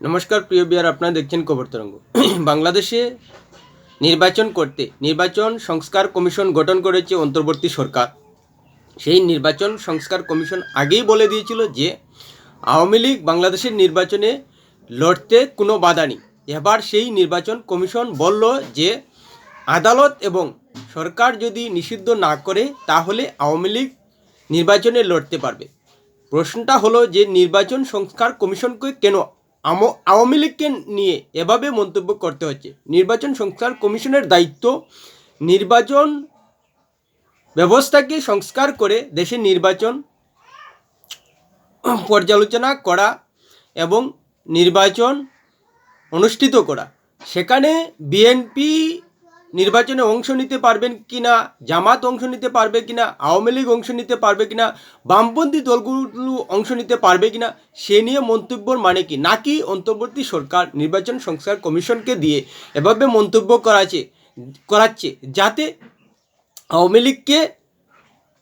নমস্কার, প্রিয় বিয়ার, আপনারা দেখছেন খবর তরঙ্গ। বাংলাদেশে নির্বাচন করতে নির্বাচন সংস্কার কমিশন গঠন করেছে অন্তর্বর্তী সরকার। সেই নির্বাচন সংস্কার কমিশন আগেই বলে দিয়েছিল যে, আওয়ামী লীগ বাংলাদেশের নির্বাচনে লড়তে কোনো বাধা নেই। এবার সেই নির্বাচন কমিশন বলল যে, আদালত এবং সরকার যদি নিষিদ্ধ না করে, তাহলে আওয়ামী লীগ নির্বাচনে লড়তে পারবে। প্রশ্নটা হলো যে, নির্বাচন সংস্কার কমিশনকে কেন আওয়ামী লীগকে নিয়ে এভাবে মন্তব্য করতে হচ্ছে। নির্বাচন সংস্কার কমিশনের দায়িত্ব। নির্বাচন ব্যবস্থাকে সংস্কার করে দেশের নির্বাচন পর্যালোচনা করা এবং নির্বাচন অনুষ্ঠিত করা। সেখানে বিএনপি নির্বাচনে অংশ নিতে পারবেন কিনা, জামাত অংশ নিতে পারবে কিনা, আওয়ামী লীগ অংশ নিতে পারবে কিনা, বামপন্থী দলগুলো অংশ নিতে পারবে কিনা, সে নিয়ে মন্তব্যর মানে কি? নাকি অন্তর্বর্তী সরকার নির্বাচন সংস্কার কমিশনকে দিয়ে এভাবে মন্তব্য করাচ্ছে করাচ্ছে যাতে আওয়ামী লীগকে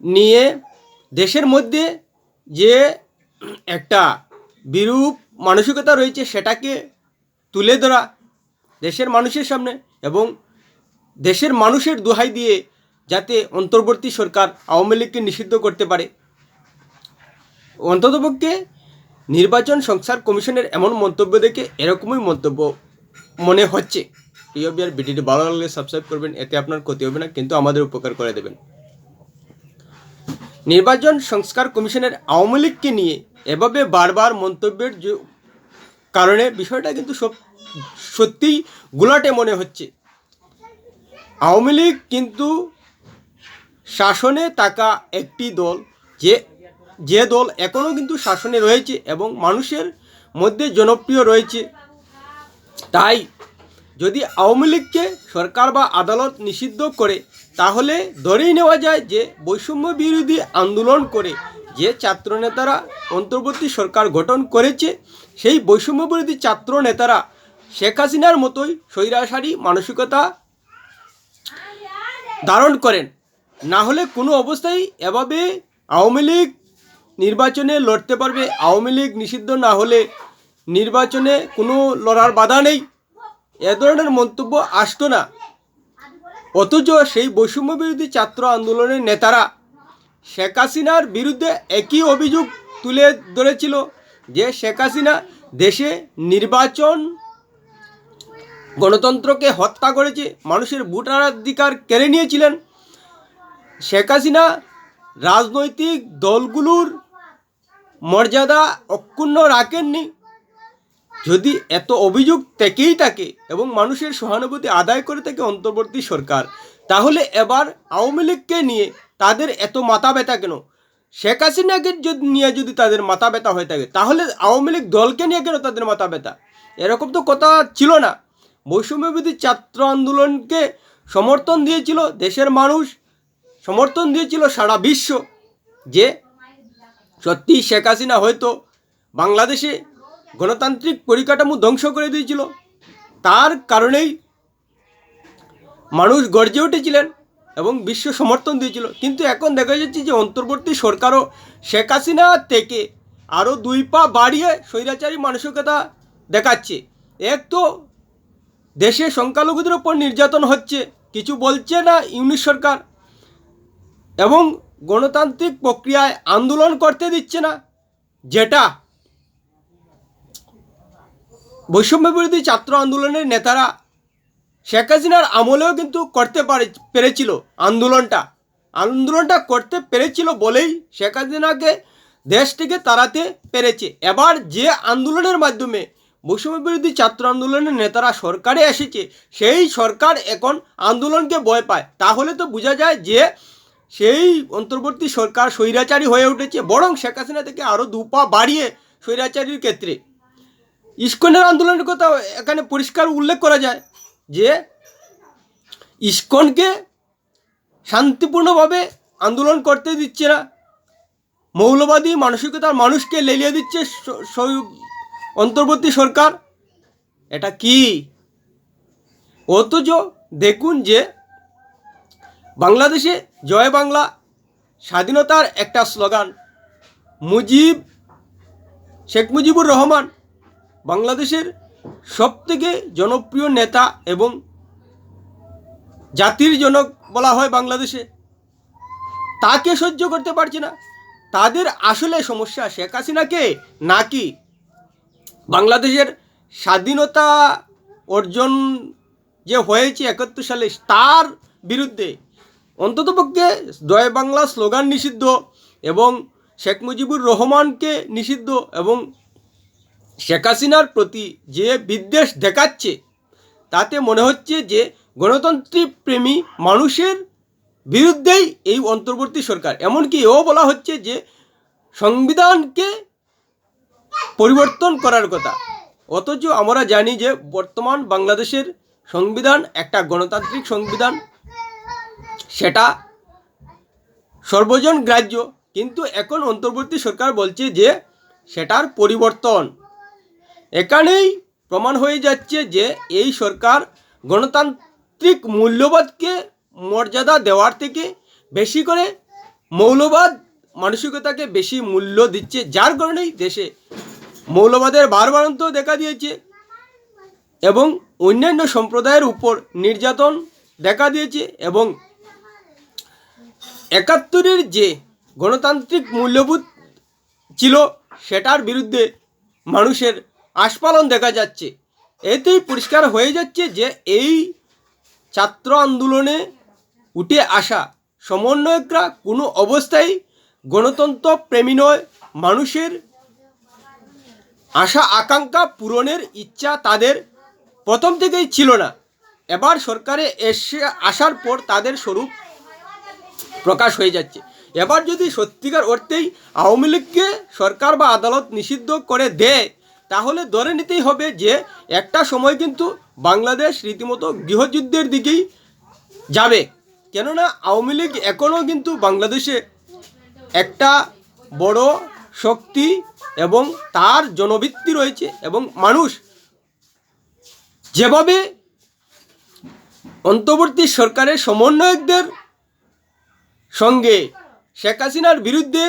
নিয়ে দেশের মধ্যে যে একটা বিরূপ মানসিকতা রয়েছে সেটাকে তুলে ধরা দেশের মানুষের সামনে এবং দেশের মানুষের দোহাই দিয়ে যাতে অন্তর্বর্তী সরকার আওয়ামী লীগকে নিষিদ্ধ করতে পারে। অন্ততপক্ষে নির্বাচন সংস্কার কমিশনের এমন মন্তব্য দেখে এরকমই মন্তব্য মনে হচ্ছে। প্রিয় বিয়ার ভিডিওটি ভালো লাগলে সাবস্ক্রাইব করবেন, এতে আপনার ক্ষতি হবে না, কিন্তু আমাদের উপকার করে দেবেন। নির্বাচন সংস্কার কমিশনের আওয়ামী লীগকে নিয়ে এভাবে বারবার মন্তব্যের কারণে বিষয়টা কিন্তু সব সত্যিই গুলাটে মনে হচ্ছে। আওয়ামী লীগ কিন্তু শাসনে থাকা একটি দল। যে যে দল এখনও কিন্তু শাসনে রয়েছে এবং মানুষের মধ্যে জনপ্রিয় রয়েছে। তাই যদি আওয়ামী লীগকে সরকার বা আদালত নিষিদ্ধ করে, তাহলে ধরেই নেওয়া যায় যে বৈষম্য বিরোধী আন্দোলন করে যে ছাত্রনেতারা অন্তর্বর্তী সরকার গঠন করেছে, সেই বৈষম্য বিরোধী ছাত্র নেতারা শেখ হাসিনার মতোই স্বৈরাচারী মানসিকতা ধারণ করেন। না হলে কোনো অবস্থায় এভাবে আওয়ামী লীগ নির্বাচনে লড়তে পারবে। আওয়ামী লীগ নিষিদ্ধ না হলে নির্বাচনে কোনো লড়ার বাধা নেই। এ ধরনের মন্তব্য আসতো না। অথচ সেই বৈষম্য বিরোধী ছাত্র আন্দোলনের নেতারা শেখ হাসিনার বিরুদ্ধে একই অভিযোগ তুলে ধরেছিল যে শেখ হাসিনা দেশে নির্বাচন গণতন্ত্রকে হত্যা করেছে, মানুষের ভোটাধিকার কেড়ে নিয়েছিলেন। শেখ হাসিনা রাজনৈতিক দলগুলোর মর্যাদা অক্ষুণ্ণ রাখেননি। যদি এত অভিযোগ থেকেই থাকে এবং মানুষের সহানুভূতি আদায় করে থাকে অন্তর্বর্তী সরকার, তাহলে এবার আওয়ামী লীগকে নিয়ে তাদের এত মাথা ব্যথা কেন? শেখ হাসিনাকে যদি, নিয়ে যদি তাদের মাথা ব্যথা হয়ে থাকে, তাহলে আওয়ামী লীগ দলকে নিয়ে কেন তাদের মাথা ব্যথা এরকম তো কথা ছিল না। বৈষম্যবিধি ছাত্র আন্দোলনকে সমর্থন দিয়েছিল দেশের মানুষ, সমর্থন দিয়েছিল সারা বিশ্ব যে সত্যি শেখ হাসিনা হয়তো বাংলাদেশে গণতান্ত্রিক পরিকাঠামো ধ্বংস করে দিয়েছিল। তার কারণেই মানুষ গর্জে উঠেছিলেন এবং বিশ্ব সমর্থন দিয়েছিল। কিন্তু এখন দেখা যাচ্ছে যে অন্তর্বর্তী সরকারও শেখ হাসিনা থেকে আরও দুই পা বাড়িয়ে স্বৈরাচারী মানসিকতা দেখাচ্ছে। এক তো দেশে সংখ্যালঘুদের ওপর নির্যাতন হচ্ছে, কিছু বলছে না ইউনিশ সরকার। এবং গণতান্ত্রিক প্রক্রিয়ায় আন্দোলন করতে দিচ্ছে না, যেটা বৈষম্য বিরোধী ছাত্র আন্দোলনের নেতারা শেখ হাসিনার আমলেও কিন্তু করতে পারে, পেরেছিল আন্দোলনটা। আন্দোলনটা করতে পেরেছিল বলেই শেখ হাসিনাকে দেশ থেকে তাড়াতে পেরেছে। এবার যে আন্দোলনের মাধ্যমে বৈষম্য বিরোধী ছাত্র আন্দোলনের নেতারা সরকারে এসেছে, সেই সরকার এখন আন্দোলনকে ভয় পায়। তাহলে তো বোঝা যায় যে সেই অন্তর্বর্তী সরকার স্বৈরাচারী হয়ে উঠেছে, বরং শেখ হাসিনা থেকে আরও দু পা বাড়িয়ে স্বৈরাচারীর ক্ষেত্রে। ইস্কনের আন্দোলনের কথা এখানে পরিষ্কার উল্লেখ করা যায় যে ইস্কনকে শান্তিপূর্ণভাবে আন্দোলন করতে দিচ্ছে না। মৌলবাদী মানসিকতার মানুষকে লেলিয়ে দিচ্ছে অন্তর্বর্তী সরকার? এটা কি? অথচ দেখুন যে বাংলাদেশে জয় বাংলা স্বাধীনতার একটা স্লোগান, মুজিব, শেখ মুজিবুর রহমান বাংলাদেশের সবথেকে জনপ্রিয় নেতা এবং জাতির জনক বলা হয় বাংলাদেশে। তাকে সহ্য করতে পারছে না। তাদের আসলে সমস্যা শেখ হাসিনাকে নাকি বাংলাদেশের স্বাধীনতা অর্জন যে হয়েছে একাত্তর সালে, তার বিরুদ্ধে অন্ততপক্ষে জয় বাংলা স্লোগান নিষিদ্ধ এবং শেখ মুজিবুর রহমানকে নিষিদ্ধ এবং শেখ হাসিনার প্রতি যে বিদ্বেষ দেখাচ্ছে, তাতে মনে হচ্ছে যে গণতন্ত্রী প্রেমী মানুষের বিরুদ্ধেই এই অন্তর্বর্তী সরকার। এমনকি এও বলা হচ্ছে যে সংবিধানকে পরিবর্তন করার কথা। অথচ আমরা জানি যে বর্তমান বাংলাদেশের সংবিধান, একটা গণতান্ত্রিক সংবিধান, সেটা সর্বজন গ্রাহ্য। কিন্তু এখন অন্তর্বর্তী সরকার বলছে যে সেটার পরিবর্তন। এখানেই প্রমাণ হয়ে যাচ্ছে যে এই সরকার গণতান্ত্রিক মূল্যবোধকে মর্যাদা দেওয়ার থেকে বেশি করে মৌলবাদ, মানসিকতাকে বেশি মূল্য দিচ্ছে। যার কারণেই দেশে মৌলবাদের বারবারন্ত দেখা দিয়েছে এবং অন্যান্য সম্প্রদায়ের উপর নির্যাতন দেখা দিয়েছে এবং একাত্তরের যে গণতান্ত্রিক মূল্যবোধ ছিল সেটার বিরুদ্ধে মানুষের আস্পালন দেখা যাচ্ছে। এতেই পরিষ্কার হয়ে যাচ্ছে যে এই ছাত্র আন্দোলনে উঠে আসা সমন্বয়করা কোনো অবস্থায় গণতন্ত্র প্রেমী নয়, মানুষের আশা, আকাঙ্ক্ষা পূরণের ইচ্ছা তাদের প্রথম থেকেই ছিল না। এবার সরকারে এসে আসার পর তাদের স্বরূপ প্রকাশ হয়ে যাচ্ছে। এবার যদি সত্যিকার অর্থেই আওয়ামী লীগকে সরকার বা আদালত নিষিদ্ধ করে দেয়, তাহলে ধরে নিতেই হবে যে একটা সময় কিন্তু বাংলাদেশ রীতিমতো গৃহযুদ্ধের দিকেই যাবে। কেননা আওয়ামী লীগ এখনও কিন্তু বাংলাদেশে একটা বড় শক্তি এবং তার জনবৃত্তি রয়েছে এবং মানুষ যেভাবে অন্তর্বর্তী সরকারের সমন্বয়কদের সঙ্গে শেখ হাসিনার বিরুদ্ধে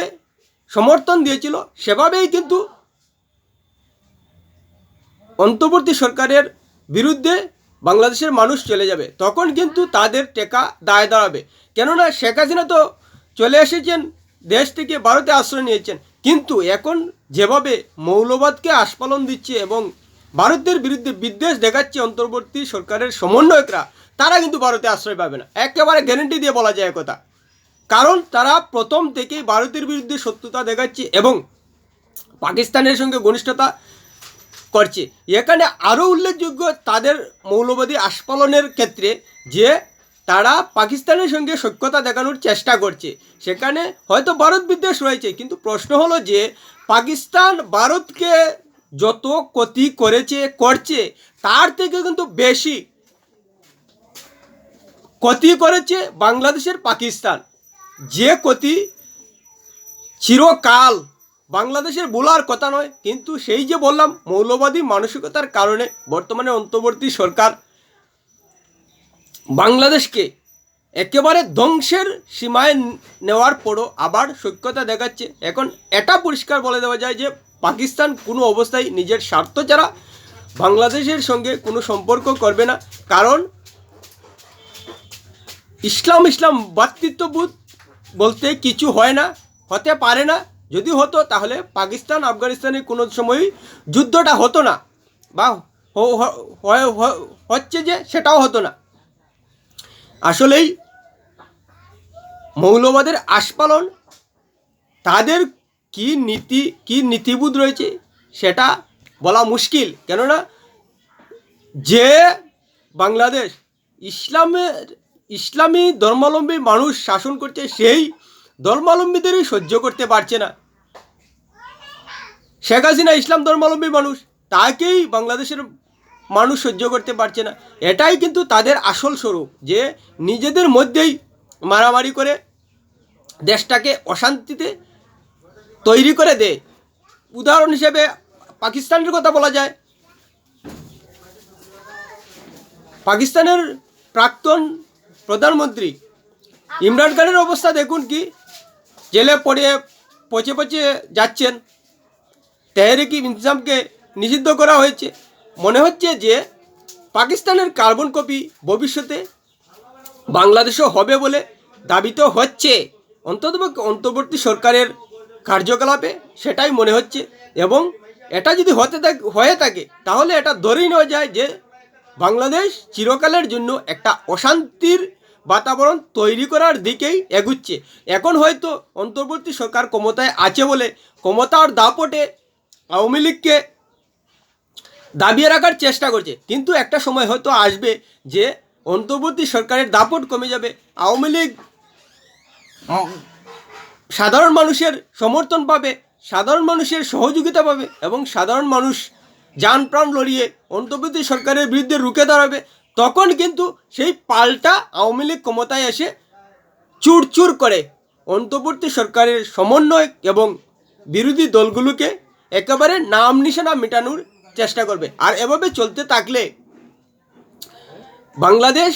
সমর্থন দিয়েছিল, সেভাবেই কিন্তু অন্তর্বর্তী সরকারের বিরুদ্ধে বাংলাদেশের মানুষ চলে যাবে। তখন কিন্তু তাদের টেকা দায় দাঁড়াবে। কেননা শেখ হাসিনা তো চলে এসেছেন, দেশ থেকে ভারতে আশ্রয় নিয়েছেন। কিন্তু এখন যেভাবে মৌলবাদকে আস্ফালন দিচ্ছে এবং ভারতের বিরুদ্ধে বিদ্বেষ দেখাচ্ছে অন্তর্বর্তী সরকারের সমন্বয়করা, তারা কিন্তু ভারতে আশ্রয় পাবে না। একেবারে গ্যারেন্টি দিয়ে বলা যায় কথা কারণ তারা প্রথম থেকেই ভারতের বিরুদ্ধে শত্রুতা দেখাচ্ছে এবং পাকিস্তানের সঙ্গে ঘনিষ্ঠতা করছে। এখানে আরও উল্লেখযোগ্য তাদের মৌলবাদী আস্ফালনের ক্ষেত্রে যে তারা পাকিস্তানের সঙ্গে সখ্যতা দেখানোর চেষ্টা করছে। সেখানে হয়তো ভারত বিদ্বেষ রয়েছে, কিন্তু প্রশ্ন হলো যে, পাকিস্তান ভারতকে যত ক্ষতি করেছে, করছে, তার থেকে কিন্তু বেশি ক্ষতি করেছে বাংলাদেশের পাকিস্তান। যে ক্ষতি চিরকাল বাংলাদেশের বলার কথা নয়, কিন্তু সেই যে বললাম, মৌলবাদী মানসিকতার কারণে বর্তমানে অন্তর্বর্তী সরকার বাংলাদেশকে একেবারে ধ্বংসের সীমায় নেওয়ার পরও আবার সৈক্যতা দেখাচ্ছে। এখন এটা পরিষ্কার বলে দেওয়া যায় যে পাকিস্তান কোনো অবস্থায় নিজের স্বার্থ ছাড়া বাংলাদেশের সঙ্গে কোনো সম্পর্ক করবে না। কারণ ইসলাম ইসলাম ভাতৃত্ববোধ বলতে কিছু হয় না, হতে পারে না। যদি হতো তাহলে পাকিস্তান আফগানিস্তানে কোনো সময়ই যুদ্ধটা হতো না বা হচ্ছে যে সেটাও হতো না। আসলেই মৌলবাদের আস্ফালন, তাদের কি নীতি, কি নীতিবোধ রয়েছে সেটা বলা মুশকিল। কেননা যে বাংলাদেশ ইসলামের, ইসলামী ধর্মাবলম্বী মানুষ শাসন করছে, সেই ধর্মাবলম্বীদেরই সহ্য করতে পারছে না। শেখ হাসিনা ইসলাম ধর্মাবলম্বী মানুষ, তাকেই বাংলাদেশের মানুষ সহ্য করতে পারছে না। এটাই কিন্তু তাদের আসল স্বরূপ, যে নিজেদের মধ্যেই মারামারি করে দেশটাকে অশান্তিতে তৈরি করে দেয়। উদাহরণ হিসেবে পাকিস্তানের কথা বলা যায়। পাকিস্তানের প্রাক্তন প্রধানমন্ত্রী ইমরান খানের অবস্থা দেখুন কি, জেলে পড়ে, পচে পচে যাচ্ছেন। তেহরিকি ইনসামকে নিষিদ্ধ করা হয়েছে। মনে হচ্ছে যে পাকিস্তানের কার্বন কপি ভবিষ্যতে বাংলাদেশও হবে বলে দাবি তো হচ্ছে। অন্তত অন্তর্বর্তী সরকারের কার্যকলাপে সেটাই মনে হচ্ছে এবং এটা যদি হতে থাকে, হয়ে থাকে, তাহলে এটা ধরেই নেওয়া যায় যে বাংলাদেশ চিরকালের জন্য একটা অশান্তির বাতাবরণ তৈরি করার দিকেই এগুচ্ছে। এখন হয়তো অন্তর্বর্তী সরকার ক্ষমতায় আছে বলে ক্ষমতার দাপটে আওয়ামী লীগকে দাবিয়ে রাখার চেষ্টা করছে। কিন্তু একটা সময় হয়তো আসবে যে অন্তর্বর্তী সরকারের দাপট কমে যাবে। আওয়ামী লীগ সাধারণ মানুষের সমর্থন পাবে সাধারণ মানুষের সহযোগিতা পাবে এবং সাধারণ মানুষ যান প্রাণ লড়িয়ে অন্তর্বর্তী সরকারের বিরুদ্ধে রুখে দাঁড়াবে তখন কিন্তু সেই পাল্টা আওয়ামী লীগ ক্ষমতায় এসে চুরচুর করে অন্তর্বর্তী সরকারের সমন্বয় এবং বিরোধী দলগুলোকে একেবারে নাম নিশানা মেটানোর চেষ্টা করবে। আর এভাবে চলতে থাকলে বাংলাদেশ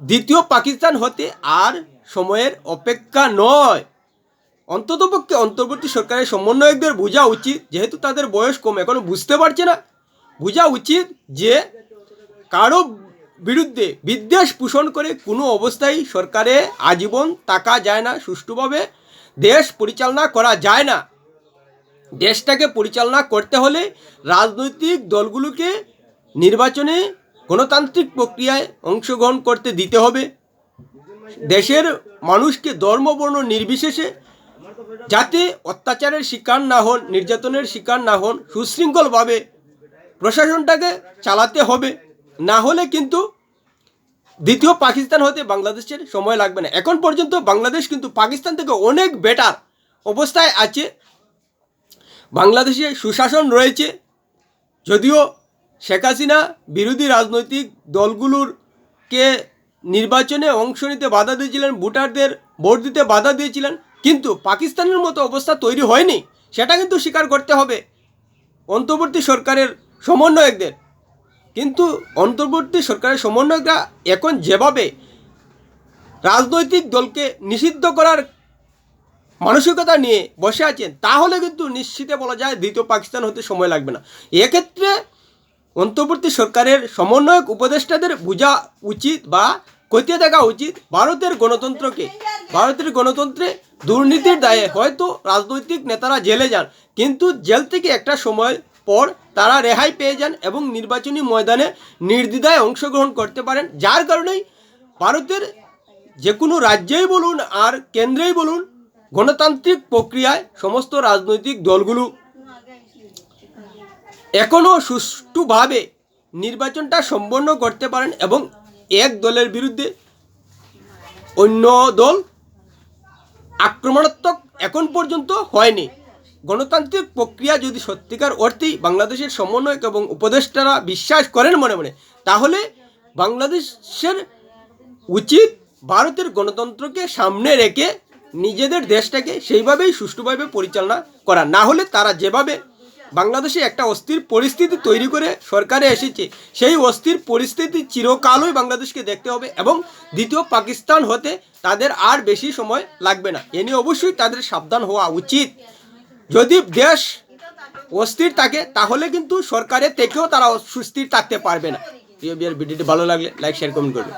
দ্বিতীয় পাকিস্তান হতে আর সময়ের অপেক্ষা নয়। অন্ততপক্ষে অন্তর্বর্তী সরকারের সমন্বয়কদের বোঝা উচিত, যেহেতু তাদের বয়স কম, এখনও বুঝতে পারছে না। বোঝা উচিত যে কারও বিরুদ্ধে বিদ্বেষ পোষণ করে কোনো অবস্থায় সরকারে আজীবন থাকা যায় না, সুষ্ঠুভাবে দেশ পরিচালনা করা যায় না। দেশটাকে পরিচালনা করতে হলে রাজনৈতিক দলগুলোকে নির্বাচনে গণতান্ত্রিক প্রক্রিয়ায় অংশগ্রহণ করতে দিতে হবে। দেশের মানুষকে ধর্ম, বর্ণ নির্বিশেষে যাতে অত্যাচারের শিকার না হন, নির্যাতনের শিকার না হন, সুশৃঙ্খলভাবে প্রশাসনটাকে চালাতে হবে। না হলে কিন্তু দ্বিতীয় পাকিস্তান হতে বাংলাদেশের সময় লাগবে না। এখন পর্যন্ত বাংলাদেশ কিন্তু পাকিস্তান থেকে অনেক বেটার অবস্থায় আছে। বাংলাদেশে সুশাসন রয়েছে। যদিও শেখ হাসিনা বিরোধী রাজনৈতিক দলগুলোর কে নির্বাচনে অংশ নিতে বাধা দিয়েছিলেন, ভোটারদের ভোট দিতে বাধা দিয়েছিলেন, কিন্তু পাকিস্তানের মতো অবস্থা তৈরি হয়নি, সেটা কিন্তু স্বীকার করতে হবে অন্তর্বর্তী সরকারের সমন্বয়কদের। কিন্তু অন্তর্বর্তী সরকারের সমন্বয়করা এখন যেভাবে রাজনৈতিক দলকে নিষিদ্ধ করার মানসিকতা নিয়ে বসে আছেন, তাহলে কিন্তু নিশ্চিতে বলা যায় দ্বিতীয় পাকিস্তান হতে সময় লাগবে না। এক্ষেত্রে অন্তর্বর্তী সরকারের সমন্বয়ক উপদেষ্টাদের বোঝা উচিত বা খতিয়ে দেখা উচিত ভারতের গণতন্ত্রকে। ভারতের গণতন্ত্রে দুর্নীতির দায়ে হয়তো রাজনৈতিক নেতারা জেলে যান, কিন্তু জেল থেকে একটা সময় পর তারা রেহাই পেয়ে যান এবং নির্বাচনী ময়দানে নির্দ্বিধায় অংশগ্রহণ করতে পারেন। যার কারণেই ভারতের যে কোনো রাজ্যেই বলুন আর কেন্দ্রেই বলুন গণতান্ত্রিক প্রক্রিয়ায় সমস্ত রাজনৈতিক দলগুলো এখনও সুষ্ঠুভাবে নির্বাচনটা সম্পন্ন করতে পারেন এবং এক দলের বিরুদ্ধে অন্য দল আক্রমণাত্মক এখন পর্যন্ত হয়নি। গণতান্ত্রিক প্রক্রিয়া যদি সত্যিকার অর্থেই বাংলাদেশের সমন্বয়ক এবং উপদেষ্টারা বিশ্বাস করেন মনে মনে, তাহলে বাংলাদেশের উচিত ভারতের গণতন্ত্রকে সামনে রেখে নিজেদের দেশটাকে সেইভাবেই সুষ্ঠুভাবে পরিচালনা করা। না হলে তারা যেভাবে বাংলাদেশে একটা অস্থির পরিস্থিতি তৈরি করে সরকারে এসেছে, সেই অস্থির পরিস্থিতি চিরকালই বাংলাদেশকে দেখতে হবে এবং দ্বিতীয় পাকিস্তান হতে তাদের আর বেশি সময় লাগবে না। এ নিয়ে অবশ্যই তাদের সাবধান হওয়া উচিত। যদি দেশ অস্থির থাকে, তাহলে কিন্তু সরকারের থেকেও তারা সুস্থির থাকতে পারবে না। প্রিয় বিয়ার ভিডিওটি ভালো লাগলে লাইক শেয়ার কমেন্ট করবে